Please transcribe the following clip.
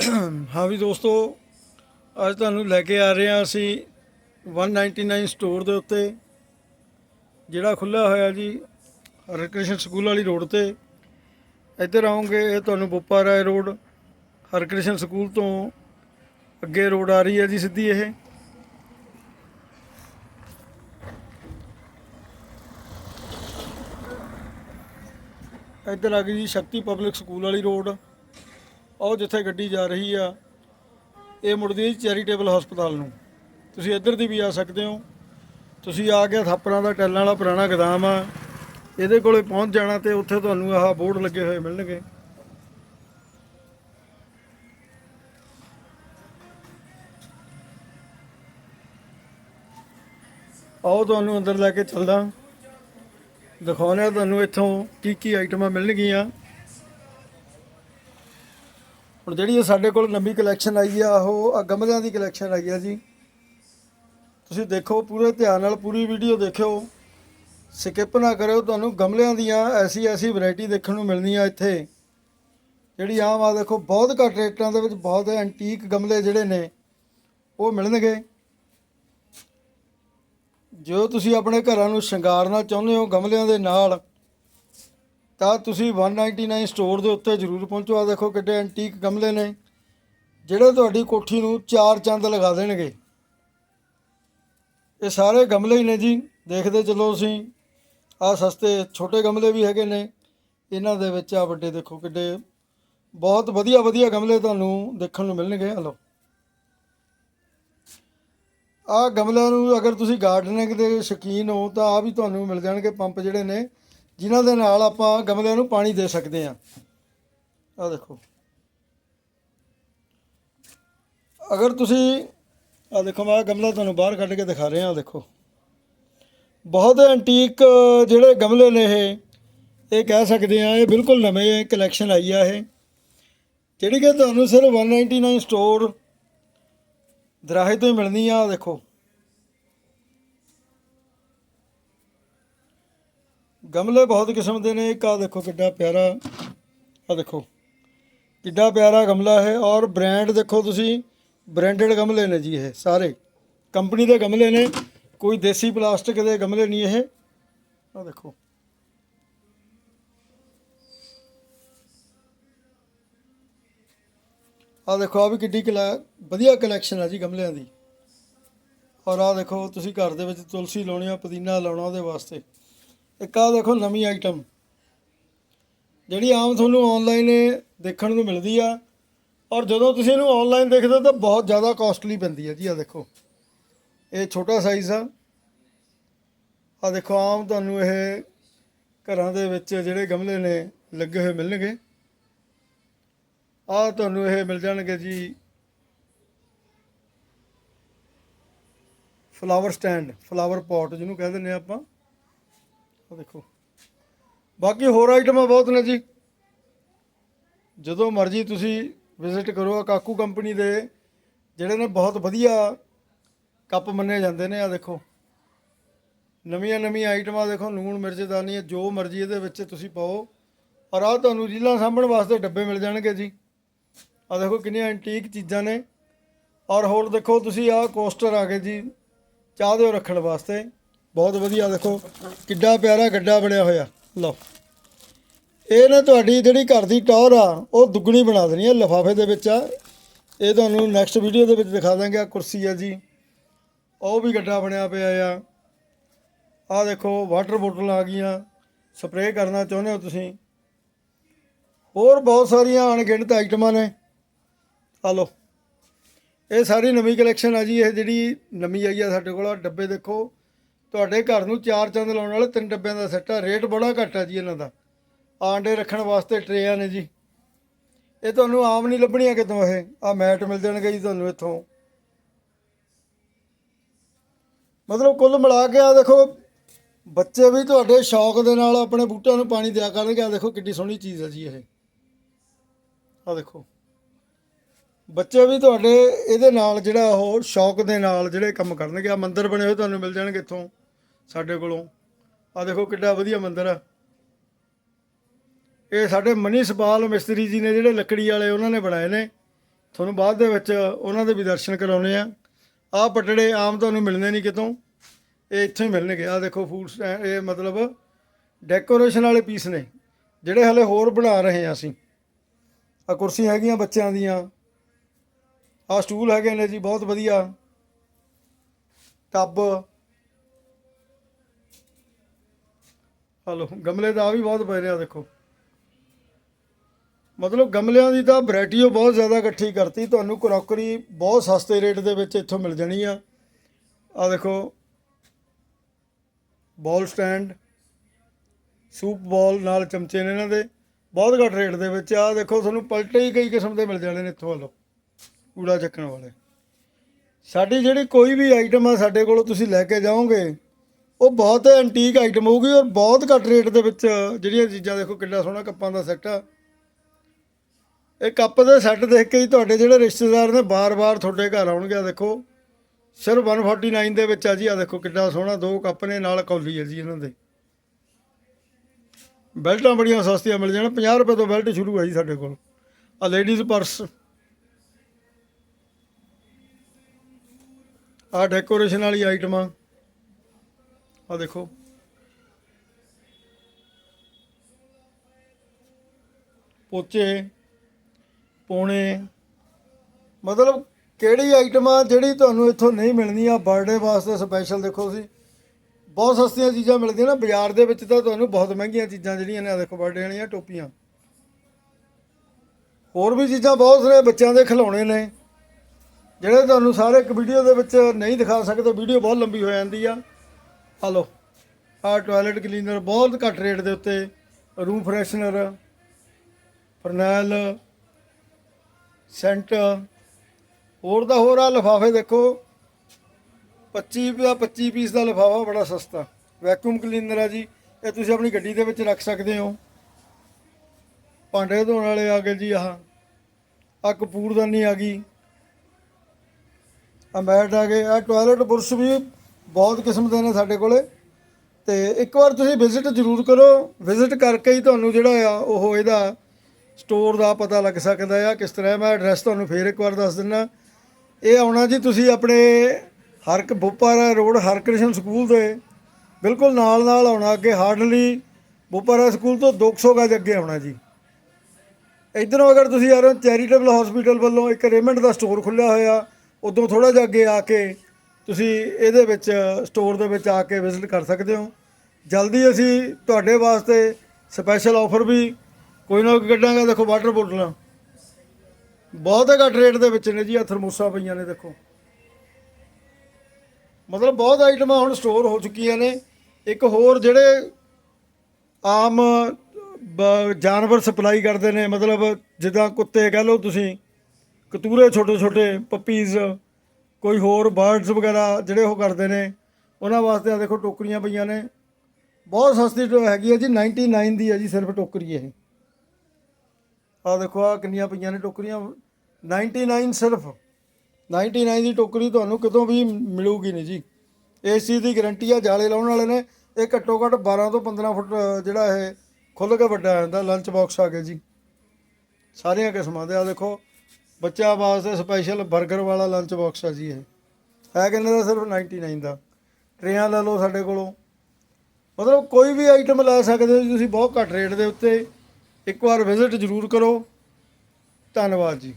ਹਾਂ ਵੀ ਦੋਸਤੋ, ਅੱਜ ਤੁਹਾਨੂੰ ਲੈ ਕੇ ਆ ਰਹੇ ਹਾਂ ਅਸੀਂ 199 ਸਟੋਰ ਦੇ ਉੱਤੇ, ਜਿਹੜਾ ਖੁੱਲ੍ਹਾ ਹੋਇਆ ਜੀ ਹਰਕ੍ਰਿਸ਼ਨ ਸਕੂਲ ਵਾਲੀ ਰੋਡ ਤੇ। ਇੱਧਰ ਆਉਂਗੇ, ਇਹ ਤੁਹਾਨੂੰ ਬੋਪਾ ਰਾਏ ਰੋਡ, ਹਰਕ੍ਰਿਸ਼ਨ ਸਕੂਲ ਤੋਂ ਅੱਗੇ ਰੋਡ ਆ ਰਹੀ ਹੈ ਜੀ ਸਿੱਧੀ ਇਹ। ਇੱਧਰ ਆ ਗਈ ਜੀ ਸ਼ਕਤੀ ਪਬਲਿਕ ਸਕੂਲ ਵਾਲੀ ਰੋਡ। ਉਹ ਜਿੱਥੇ ਗੱਡੀ ਜਾ ਰਹੀ ਆ, ਇਹ ਮੁੜਦੀ ਚੈਰੀਟੇਬਲ ਹਸਪਤਾਲ ਨੂੰ। ਤੁਸੀਂ ਇੱਧਰ ਦੀ ਵੀ ਆ ਸਕਦੇ ਹੋ। ਤੁਸੀਂ ਆ ਕੇ ਥਾਪਰਾਂ ਦਾ, ਟੈਲਾਂ ਵਾਲਾ ਪੁਰਾਣਾ ਗਦਾਮ ਆ, ਇਹਦੇ ਕੋਲੇ ਪਹੁੰਚ ਜਾਣਾ ਤੇ ਉੱਥੇ ਤੁਹਾਨੂੰ ਆਹ ਬੋਰਡ ਲੱਗੇ ਹੋਏ ਮਿਲਣਗੇ। ਆਓ ਤੁਹਾਨੂੰ ਅੰਦਰ ਲੈ ਕੇ ਚੱਲਦਾ। ਦਿਖਾਉਂਦੇ ਆ ਤੁਹਾਨੂੰ ਇੱਥੋਂ ਕੀ ਕੀ ਆਈਟਮਾਂ ਮਿਲਣਗੀਆਂ। ਹੁਣ ਜਿਹੜੀ ਇਹ ਸਾਡੇ ਕੋਲ ਨਵੀਂ ਕਲੈਕਸ਼ਨ ਆਈ ਆ, ਉਹ ਗਮਲਿਆਂ ਦੀ ਕਲੈਕਸ਼ਨ ਆਈ ਆ ਜੀ। ਤੁਸੀਂ ਦੇਖੋ, ਪੂਰੇ ਧਿਆਨ ਨਾਲ ਪੂਰੀ ਵੀਡੀਓ ਦੇਖਿਓ। ਸਕਿਪ ਨਾ ਕਰਿਓ, ਤੁਹਾਨੂੰ ਗਮਲਿਆਂ ਦੀਆਂ ਐਸੀ ਐਸੀ ਵੈਰਾਈਟੀ ਦੇਖਣ ਨੂੰ ਮਿਲਣੀ ਆ ਇੱਥੇ। ਜਿਹੜੀ ਆਮ ਆ, ਦੇਖੋ, ਬਹੁਤ ਘੱਟ ਰੇਟਾਂ ਦੇ ਵਿੱਚ ਬਹੁਤ ਐਂਟੀਕ ਗਮਲੇ ਜਿਹੜੇ ਨੇ, ਉਹ ਮਿਲਣਗੇ। ਜੋ ਤੁਸੀਂ ਆਪਣੇ ਘਰਾਂ ਨੂੰ ਸ਼ਿੰਗਾਰਨਾ ਚਾਹੁੰਦੇ ਹੋ ਗਮਲਿਆਂ ਦੇ ਨਾਲ ਤਾਂ ਤੁਸੀਂ 199 ਸਟੋਰ ਦੇ ਉੱਤੇ ਜ਼ਰੂਰ ਪਹੁੰਚੋ। ਆ ਦੇਖੋ ਕਿੱਡੇ ਐਂਟੀਕ ਗਮਲੇ ਨੇ। ਜਿਹੜੇ ਤੁਹਾਡੀ ਕੋਠੀ ਨੂੰ ਚਾਰ ਚੰਦ ਲਗਾ ਦੇਣਗੇ। ਇਹ ਸਾਰੇ ਗਮਲੇ ਹੀ ਨੇ ਜੀ। ਦੇਖਦੇ ਚੱਲੋ ਅਸੀਂ। ਆ ਸਸਤੇ ਛੋਟੇ ਗਮਲੇ ਵੀ ਹੈਗੇ ਨੇ। ਇਹਨਾਂ ਦੇ ਵਿੱਚ ਆ ਵੱਡੇ ਦੇਖੋ ਕਿੱਡੇ। ਬਹੁਤ ਵਧੀਆ ਵਧੀਆ ਗਮਲੇ ਤੁਹਾਨੂੰ ਦੇਖਣ ਨੂੰ ਮਿਲਣਗੇ। ਹਲੋ ਆ ਗਮਲਿਆਂ ਨੂੰ ਅਗਰ ਤੁਸੀਂ ਗਾਰਡਨਿੰਗ ਦੇ ਸ਼ੌਕੀਨ ਹੋ ਤਾਂ ਆ ਵੀ ਤੁਹਾਨੂੰ ਮਿਲ ਜਾਣਗੇ। ਪੰਪ ਜਿਹੜੇ ਨੇ। ਜਿਨ੍ਹਾਂ ਦੇ ਨਾਲ ਆਪਾਂ ਗਮਲਿਆਂ ਨੂੰ ਪਾਣੀ ਦੇ ਸਕਦੇ ਹਾਂ। ਆ ਦੇਖੋ। ਅਗਰ ਤੁਸੀਂ ਆ ਦੇਖੋ, ਮੈਂ ਗਮਲਾ ਤੁਹਾਨੂੰ ਬਾਹਰ ਕੱਢ ਕੇ ਦਿਖਾ ਰਿਹਾ ਆ ਦੇਖੋ। ਬਹੁਤ ਐਂਟੀਕ ਜਿਹੜੇ ਗਮਲੇ ਨੇ ਇਹ ਇਹ ਕਹਿ ਸਕਦੇ ਆ ਇਹ ਬਿਲਕੁਲ ਨਵੇਂ ਕਲੈਕਸ਼ਨ ਆਈ ਆ ਇਹ। ਜਿਹੜੀ ਕਿ ਤੁਹਾਨੂੰ ਸਿਰਫ 199 ਸਟੋਰ ਦਰਾਹੇ ਤੋਂ ਹੀ ਮਿਲਣੀ ਆ, ਆਹ ਦੇਖੋ। ਗਮਲੇ ਬਹੁਤ ਕਿਸਮ ਦੇ ਨੇ, ਇੱਕ ਆ ਦੇਖੋ ਕਿੱਡਾ ਪਿਆਰਾ ਆ ਦੇਖੋ। ਕਿੱਡਾ ਪਿਆਰਾ ਗਮਲਾ ਹੈ ਔਰ ਬ੍ਰਾਂਡ ਦੇਖੋ ਤੁਸੀਂ ਬ੍ਰਾਂਡਡ ਗਮਲੇ ਨੇ ਜੀ ਇਹ ਸਾਰੇ। ਕੰਪਨੀ ਦੇ ਗਮਲੇ ਨੇ, ਕੋਈ ਦੇਸੀ ਪਲਾਸਟਿਕ ਦੇ ਗਮਲੇ ਨਹੀਂ ਇਹ। ਆ ਦੇਖੋ। ਆ ਦੇਖੋ ਆ ਵੀ ਕਿੱਡੀ ਕਲਾ, ਵਧੀਆ ਕਲੈਕਸ਼ਨ ਆ ਜੀ ਗਮਲਿਆਂ ਦੀ। ਔਰ ਆ ਦੇਖੋ, ਤੁਸੀਂ ਘਰ ਦੇ ਵਿੱਚ ਤੁਲਸੀ ਲਾਉਣੀ ਆ, ਪੁਦੀਨਾ ਲਾਉਣਾ ਉਹਦੇ ਵਾਸਤੇ। ਇੱਕ ਆ ਦੇਖੋ ਨਵੀਂ ਆਈਟਮ ਜਿਹੜੀ ਆਮ ਤੁਹਾਨੂੰ ਆਨਲਾਈਨ ਦੇਖਣ ਨੂੰ ਮਿਲਦੀ ਆ। ਔਰ ਜਦੋਂ ਤੁਸੀਂ ਇਹਨੂੰ ਆਨਲਾਈਨ ਦੇਖਦੇ ਹੋ ਤਾਂ ਬਹੁਤ ਜ਼ਿਆਦਾ ਕਾਸਟਲੀ ਪੈਂਦੀ ਹੈ ਜੀ ਆ ਦੇਖੋ। ਇਹ ਛੋਟਾ ਸਾਈਜ਼ ਆ। ਆ ਦੇਖੋ, ਆਮ ਤੁਹਾਨੂੰ ਇਹ ਘਰਾਂ ਦੇ ਵਿੱਚ ਜਿਹੜੇ ਗਮਲੇ ਨੇ, ਲੱਗੇ ਹੋਏ ਮਿਲਣਗੇ। ਆ ਤੁਹਾਨੂੰ ਇਹ ਮਿਲ ਜਾਣਗੇ ਜੀ। ਫਲਾਵਰ ਸਟੈਂਡ ਫਲਾਵਰ ਪੋਟ ਜਿਹਨੂੰ ਕਹਿੰਦੇ ਨੇ ਆਪਾਂ। ਆ ਦੇਖੋ। ਬਾਕੀ ਹੋਰ ਆਈਟਮਾਂ ਬਹੁਤ ਨੇ ਜੀ। ਜਦੋਂ ਮਰਜ਼ੀ ਤੁਸੀਂ ਵਿਜ਼ਿਟ ਕਰੋ ਆ ਕਾਕੂ ਕੰਪਨੀ ਦੇ, ਜਿਹੜੇ ਨੇ ਬਹੁਤ ਵਧੀਆ ਕੱਪ ਮੰਨੇ ਜਾਂਦੇ ਨੇ ਆ ਦੇਖੋ। ਨਵੀਆਂ ਨਵੀਆਂ ਆਈਟਮਾਂ ਦੇਖੋ, ਲੂਣ ਮਿਰਚਦਾਨੀ ਜੋ ਮਰਜ਼ੀ ਇਹਦੇ ਵਿੱਚ ਤੁਸੀਂ ਪਾਓ। ਔਰ ਆ ਤੁਹਾਨੂੰ ਰੀਲਾਂ ਸਾਂਭਣ ਵਾਸਤੇ ਡੱਬੇ ਮਿਲ ਜਾਣਗੇ ਜੀ। ਆ ਦੇਖੋ ਕਿੰਨੀਆਂ ਐਂਟੀਕ ਚੀਜ਼ਾਂ ਨੇ। ਔਰ ਹੋਰ ਦੇਖੋ, ਤੁਸੀਂ ਆ ਕੋਸਟਰ ਆ ਗਏ ਜੀ। ਚਾਹ ਦੇ ਰੱਖਣ ਵਾਸਤੇ। ਬਹੁਤ ਵਧੀਆ, ਦੇਖੋ, ਕਿੱਡਾ ਪਿਆਰਾ ਗੱਡਾ ਬਣਿਆ ਹੋਇਆ। ਲਓ। ਇਹ ਨਾ ਤੁਹਾਡੀ ਜਿਹੜੀ ਘਰ ਦੀ ਟੌਰ ਆ, ਉਹ ਦੁੱਗਣੀ ਬਣਾ ਦੇਣੀ ਹੈ ਲਿਫਾਫੇ ਦੇ ਵਿੱਚ ਆ। ਇਹ ਤੁਹਾਨੂੰ ਨੈਕਸਟ ਵੀਡੀਓ ਦੇ ਵਿੱਚ ਦਿਖਾ ਦਾਂਗੇ ਆ ਕੁਰਸੀ ਆ ਜੀ। ਉਹ ਵੀ ਗੱਡਾ ਬਣਿਆ ਪਿਆ ਆ। ਆ ਦੇਖੋ ਵਾਟਰ ਬੋਟਲ ਆ ਗਈਆਂ। ਸਪਰੇਅ ਕਰਨਾ ਚਾਹੁੰਦੇ ਹੋ ਤੁਸੀਂ। ਹੋਰ ਬਹੁਤ ਸਾਰੀਆਂ ਅਣਗਿਣਤ ਆਈਟਮਾਂ ਨੇ। ਆ ਲਓ। ਇਹ ਸਾਰੀ ਨਵੀਂ ਕਲੈਕਸ਼ਨ ਆ ਜੀ, ਇਹ ਜਿਹੜੀ ਨਵੀਂ ਆਈ ਆ ਸਾਡੇ ਕੋਲ, ਆਹ ਡੱਬੇ ਦੇਖੋ। ਤੁਹਾਡੇ ਘਰ ਨੂੰ ਚਾਰ ਚੰਦ ਲਾਉਣ ਵਾਲੇ ਤਿੰਨ ਡੱਬਿਆਂ ਦਾ ਸੈੱਟ ਆ। ਰੇਟ ਬੜਾ ਘੱਟ ਆ ਜੀ ਇਹਨਾਂ ਦਾ। ਆਂਡੇ ਰੱਖਣ ਵਾਸਤੇ ਟਰੇਆਂ ਨੇ ਜੀ। ਇਹ ਤੁਹਾਨੂੰ ਆਮ ਨਹੀਂ ਲੱਭਣੀਆਂ ਕਿਤੋਂ ਇਹ। ਆ ਮੈਟ ਮਿਲ ਜਾਣਗੇ ਜੀ ਤੁਹਾਨੂੰ ਇੱਥੋਂ। ਮਤਲਬ ਕੁੱਲ ਮਿਲਾ ਕੇ ਆ ਦੇਖੋ, ਬੱਚੇ ਵੀ ਤੁਹਾਡੇ ਸ਼ੌਕ ਦੇ ਨਾਲ ਆਪਣੇ ਬੂਟਿਆਂ ਨੂੰ ਪਾਣੀ ਦਿਆ ਕਰਨਗੇ। ਆ ਦੇਖੋ ਕਿੱਡੀ ਸੋਹਣੀ ਚੀਜ਼ ਹੈ ਜੀ ਇਹ। ਆ ਦੇਖੋ। ਬੱਚੇ ਵੀ ਤੁਹਾਡੇ ਇਹਦੇ ਨਾਲ ਜਿਹੜਾ ਉਹ ਸ਼ੌਕ ਦੇ ਨਾਲ ਜਿਹੜੇ ਕੰਮ ਕਰਨਗੇ। ਆ ਮੰਦਿਰ ਬਣੇ ਹੋਏ ਤੁਹਾਨੂੰ ਮਿਲ ਜਾਣਗੇ ਇੱਥੋਂ। ਸਾਡੇ ਕੋਲੋਂ। ਆ ਦੇਖੋ ਕਿੱਡਾ ਵਧੀਆ ਮੰਦਿਰ ਆ। ਇਹ ਸਾਡੇ ਮਨੀ ਸਪਾਲ ਮਿਸਤਰੀ ਜੀ ਨੇ ਜਿਹੜੇ ਲੱਕੜੀ ਵਾਲੇ ਉਹਨਾਂ ਨੇ ਬਣਾਏ ਨੇ। ਤੁਹਾਨੂੰ ਬਾਅਦ ਦੇ ਵਿੱਚ ਉਹਨਾਂ ਦੇ ਵੀ ਦਰਸ਼ਨ ਕਰਾਉਣੇ ਆ ਆਹ ਪਟੜੇ ਆਮ ਤੁਹਾਨੂੰ ਮਿਲਣੇ ਨਹੀਂ ਕਿਤੋਂ। ਇਹ ਇੱਥੋਂ ਹੀ ਮਿਲਣਗੇ। ਆ ਦੇਖੋ ਫੂਡ ਇਹ ਮਤਲਬ ਡੈਕੋਰੇਸ਼ਨ ਵਾਲੇ ਪੀਸ ਨੇ। ਜਿਹੜੇ ਹਲੇ ਹੋਰ ਬਣਾ ਰਹੇ ਆ ਅਸੀਂ। ਆ ਕੁਰਸੀਆਂ ਹੈਗੀਆਂ ਬੱਚਿਆਂ ਦੀਆਂ। ਆ ਸਟੂਲ ਹੈਗੇ ਨੇ ਜੀ, ਬਹੁਤ ਵਧੀਆ। ਟੱਬ। ਹਲੋ, ਗਮਲੇ ਦਾ ਆ ਵੀ ਬਹੁਤ ਪਏ ਨੇ ਆ, ਦੇਖੋ। ਮਤਲਬ ਗਮਲਿਆਂ ਦੀ ਤਾਂ ਵੈਰਾਈਟੀ ਉਹ ਬਹੁਤ ਜ਼ਿਆਦਾ ਇਕੱਠੀ ਕਰਤੀ। ਤੁਹਾਨੂੰ ਕਰੋਕਰੀ ਬਹੁਤ ਸਸਤੇ ਰੇਟ ਦੇ ਵਿੱਚ ਇੱਥੋਂ ਮਿਲ ਜਾਣੀ ਆ। ਆ ਦੇਖੋ, ਬਾਲ ਸਟੈਂਡ, ਸੂਪ ਬਾਲ ਨਾਲ ਚਮਚੇ ਨੇ ਇਹਨਾਂ ਦੇ। ਬਹੁਤ ਘੱਟ ਰੇਟ ਦੇ ਵਿੱਚ ਆ। ਦੇਖੋ, ਤੁਹਾਨੂੰ ਪਲਟੇ ਹੀ ਕਈ ਕਿਸਮ ਦੇ ਮਿਲ ਜਾਣੇ ਨੇ ਇੱਥੋਂ ਵੱਲੋਂ ਕੂੜਾ ਚੱਕਣ ਵਾਲੇ। ਸਾਡੀ ਜਿਹੜੀ ਕੋਈ ਵੀ ਆਈਟਮ ਆ, ਸਾਡੇ ਕੋਲੋਂ ਤੁਸੀਂ ਲੈ ਕੇ ਜਾਓਗੇ ਉਹ ਬਹੁਤ ਐਂਟੀਕ ਆਈਟਮ ਹੋਊਗੀ ਔਰ ਬਹੁਤ ਘੱਟ ਰੇਟ ਦੇ ਵਿੱਚ ਜਿਹੜੀਆਂ ਚੀਜ਼ਾਂ ਦੇਖੋ ਕਿੰਨਾ ਸੋਹਣਾ ਕੱਪਾਂ ਦਾ ਸੈੱਟ ਆ। ਇਹ ਕੱਪ ਦੇ ਸੈੱਟ ਦੇਖ ਕੇ ਹੀ ਤੁਹਾਡੇ ਜਿਹੜੇ ਰਿਸ਼ਤੇਦਾਰ ਨੇ ਬਾਰ-ਬਾਰ ਤੁਹਾਡੇ ਘਰ ਆਉਣਗੇ ਆ ਦੇਖੋ। ਸਿਰਫ 149 ਦੇ ਵਿੱਚ ਆ ਜੀ ਆ ਦੇਖੋ ਕਿੰਨਾ ਸੋਹਣਾ ਦੋ ਕੱਪ ਨੇ, ਨਾਲ ਕੌਲੀ ਹੈ ਜੀ ਇਹਨਾਂ ਦੇ। ਬੈਲਟਾਂ ਬੜੀਆਂ ਸਸਤੀਆਂ ਮਿਲ ਜਾਣ 50 ਰੁਪਏ ਤੋਂ ਬੈਲਟ ਸ਼ੁਰੂ ਹੈ ਜੀ ਸਾਡੇ ਕੋਲ। ਆ ਲੇਡੀਜ਼ ਪਰਸ ਆ ਡੈਕੋਰੇਸ਼ਨ ਵਾਲੀ ਆਈਟਮਾਂ ਆ ਦੇਖੋ। ਪੋਚੇ, ਪੋਣੇ, ਮਤਲਬ ਕਿਹੜੀ ਆਈਟਮ ਆ ਜਿਹੜੀ ਤੁਹਾਨੂੰ ਇੱਥੋਂ ਨਹੀਂ ਮਿਲਣੀ? ਆ ਬਰਥਡੇ ਵਾਸਤੇ ਸਪੈਸ਼ਲ ਦੇਖੋ ਤੁਸੀਂ। ਬਹੁਤ ਸਸਤੀਆਂ ਚੀਜ਼ਾਂ ਮਿਲਦੀਆਂ ਨਾ, ਬਾਜ਼ਾਰ ਦੇ ਵਿੱਚ ਤਾਂ ਤੁਹਾਨੂੰ ਬਹੁਤ ਮਹਿੰਗੀਆਂ ਚੀਜ਼ਾਂ ਜਿਹੜੀਆਂ ਨੇ, ਆਹ ਦੇਖੋ ਬਰਥਡੇ ਵਾਲੀਆਂ ਟੋਪੀਆਂ। ਹੋਰ ਵੀ ਚੀਜ਼ਾਂ ਬਹੁਤ ਸਾਰੇ ਬੱਚਿਆਂ ਦੇ ਖਿਡੌਣੇ ਨੇ। ਜਿਹੜੇ ਤੁਹਾਨੂੰ ਸਾਰੇ ਇੱਕ ਵੀਡੀਓ ਦੇ ਵਿੱਚ ਨਹੀਂ ਦਿਖਾ ਸਕਦੇ ਵੀਡੀਓ ਬਹੁਤ ਲੰਬੀ ਹੋ ਜਾਂਦੀ ਆ। ਆ ਲਓ। ਆ ਟਾਇਲਟ ਕਲੀਨਰ ਬਹੁਤ ਘੱਟ ਰੇਟ ਦੇ ਉੱਤੇ ਰੂਮ ਫਰੈਸ਼ਨਰ ਫਰਨੈਲ ਸੈਂਟ ਹੋਰ ਦਾ ਹੋਰ ਆ ਲਿਫਾਫੇ ਦੇਖੋ। 25 ਦਾ 25 ਪੀਸ ਦਾ ਲਿਫਾਫਾ ਬੜਾ ਸਸਤਾ। ਵੈਕਿਊਮ ਕਲੀਨਰ ਆ ਜੀ, ਇਹ ਤੁਸੀਂ ਆਪਣੀ ਗੱਡੀ ਦੇ ਵਿੱਚ ਰੱਖ ਸਕਦੇ ਹੋ। ਭਾਂਡੇ ਧੋਣ ਵਾਲੇ ਆ ਗਏ ਜੀ ਆਹ। ਆ ਕਪੂਰਦਾਨੀ ਆ ਗਈ। ਆ ਮੈਟ ਆ ਗਏ। ਆ ਟਾਇਲਟ ਬੁਰਸ਼ ਵੀ ਬਹੁਤ ਕਿਸਮ ਦੇ ਨੇ ਸਾਡੇ ਕੋਲੇ। ਤੇ ਇੱਕ ਵਾਰ ਤੁਸੀਂ ਵਿਜ਼ਿਟ ਜ਼ਰੂਰ ਕਰੋ। ਵਿਜ਼ਿਟ ਕਰਕੇ ਹੀ ਤੁਹਾਨੂੰ ਜਿਹੜਾ ਆ, ਉਹ ਇਹਦਾ ਸਟੋਰ ਦਾ ਪਤਾ ਲੱਗ ਸਕਦਾ ਆ ਕਿਸ ਤਰ੍ਹਾਂ। ਮੈਂ ਐਡਰੈਸ ਤੁਹਾਨੂੰ ਫੇਰ ਇੱਕ ਵਾਰ ਦੱਸ ਦਿੰਦਾ ਇਹ ਆਉਣਾ ਜੀ ਤੁਸੀਂ ਆਪਣੇ ਹਰਕ ਬੁੱਪਾਰਾ ਰੋਡ ਹਰਕ੍ਰਿਸ਼ਨ ਸਕੂਲ ਦੇ। ਬਿਲਕੁਲ ਨਾਲ ਨਾਲ ਆਉਣਾ ਅੱਗੇ ਹਾਰਡਲੀ। ਬੁੱਪਾਰਾ ਸਕੂਲ ਤੋਂ 200 ਗਜ ਅੱਗੇ ਆਉਣਾ ਜੀ। ਇਧਰੋਂ ਅਗਰ ਤੁਸੀਂ ਆ ਰਹੇ ਹੋ ਚੈਰੀਟੇਬਲ ਹਸਪੀਟਲ ਵੱਲੋਂ, ਇੱਕ ਰੇਮੰਡ ਦਾ ਸਟੋਰ ਖੁੱਲਿਆ ਹੋਇਆ। ਉਦੋਂ ਥੋੜਾ ਜਿਹਾ ਅੱਗੇ ਆ ਕੇ ਤੁਸੀਂ ਇਹਦੇ ਵਿੱਚ ਸਟੋਰ ਦੇ ਵਿੱਚ ਆ ਕੇ ਵਿਜ਼ਿਟ ਕਰ ਸਕਦੇ ਹੋ। ਜਲਦੀ ਅਸੀਂ ਤੁਹਾਡੇ ਵਾਸਤੇ ਸਪੈਸ਼ਲ ਆਫਰ ਵੀ, ਕੋਈ ਨਾ ਕੋਈ ਕੱਢਾਂਗਾ। ਦੇਖੋ ਵਾਟਰ ਬੋਟਲਾਂ ਬਹੁਤ ਘੱਟ ਰੇਟ ਦੇ ਵਿੱਚ ਨੇ ਜੀ ਆ ਥਰਮੋਸਾਂ ਪਈਆਂ ਨੇ, ਦੇਖੋ। ਮਤਲਬ ਬਹੁਤ ਆਈਟਮਾਂ ਹੁਣ ਸਟੋਰ ਹੋ ਚੁੱਕੀਆਂ ਨੇ। ਇੱਕ ਹੋਰ ਜਿਹੜੇ ਆਮ, ਬ- ਜਾਨਵਰ ਸਪਲਾਈ ਕਰਦੇ ਨੇ, ਮਤਲਬ ਜਿੱਦਾਂ ਕੁੱਤੇ ਕਹ ਲਓ ਤੁਸੀਂ, ਕਤੂਰੇ ਛੋਟੇ ਛੋਟੇ ਪੱਪੀਜ਼ ਕੋਈ ਹੋਰ ਬਰਡਸ ਵਗੈਰਾ ਜਿਹੜੇ ਉਹ ਕਰਦੇ ਨੇ, ਉਹਨਾਂ ਵਾਸਤੇ ਆ ਦੇਖੋ ਟੋਕਰੀਆਂ ਪਈਆਂ ਨੇ। ਬਹੁਤ ਸਸਤੀ ਟੋ ਹੈਗੀ ਹੈ ਜੀ 99 ਦੀ ਹੈ ਜੀ ਸਿਰਫ ਟੋਕਰੀ ਇਹ। ਆ ਦੇਖੋ ਆ ਕਿੰਨੀਆਂ ਪਈਆਂ ਨੇ ਟੋਕਰੀਆਂ। 99 ਸਿਰਫ। 99 ਦੀ ਟੋਕਰੀ ਤੁਹਾਨੂੰ ਕਿਤੋਂ ਵੀ ਮਿਲੂਗੀ ਨਹੀਂ ਜੀ। ਇਸ ਚੀਜ਼ ਦੀ ਗਾਰੰਟੀ ਆ, ਜਾਲੇ ਲਾਉਣ ਵਾਲੇ ਨੇ। ਇਹ ਘੱਟੋ ਘੱਟ 12 ਤੋਂ 15 ਫੁੱਟ ਜਿਹੜਾ ਇਹ ਖੁੱਲ ਕੇ ਵੱਡਾ ਆ ਜਾਂਦਾ ਲੰਚ ਬਾਕਸ ਆ ਗਿਆ ਜੀ। ਸਾਰੀਆਂ ਕਿਸਮਾਂ ਦੇ ਆ ਦੇਖੋ। ਬੱਚਾ ਵਾਸਤੇ ਸਪੈਸ਼ਲ 버ਗਰ ਵਾਲਾ ਲੰਚ ਬਾਕਸ ਆ ਜੀ ਇਹ। ਹੈ ਕਿੰਨੇ ਦਾ? ਸਿਰਫ 99 ਦਾ। ਟਰੇਆਂ ਲੈ ਲਓ ਸਾਡੇ ਕੋਲੋਂ। ਮਤਲਬ ਕੋਈ ਵੀ ਆਈਟਮ ਲੈ ਸਕਦੇ ਹੋ ਜੀ, ਤੁਸੀਂ ਬਹੁਤ ਘੱਟ ਰੇਟ ਦੇ ਉੱਤੇ। ਇੱਕ ਵਾਰ ਵਿਜ਼ਿਟ ਜ਼ਰੂਰ ਕਰੋ। ਧੰਨਵਾਦ ਜੀ।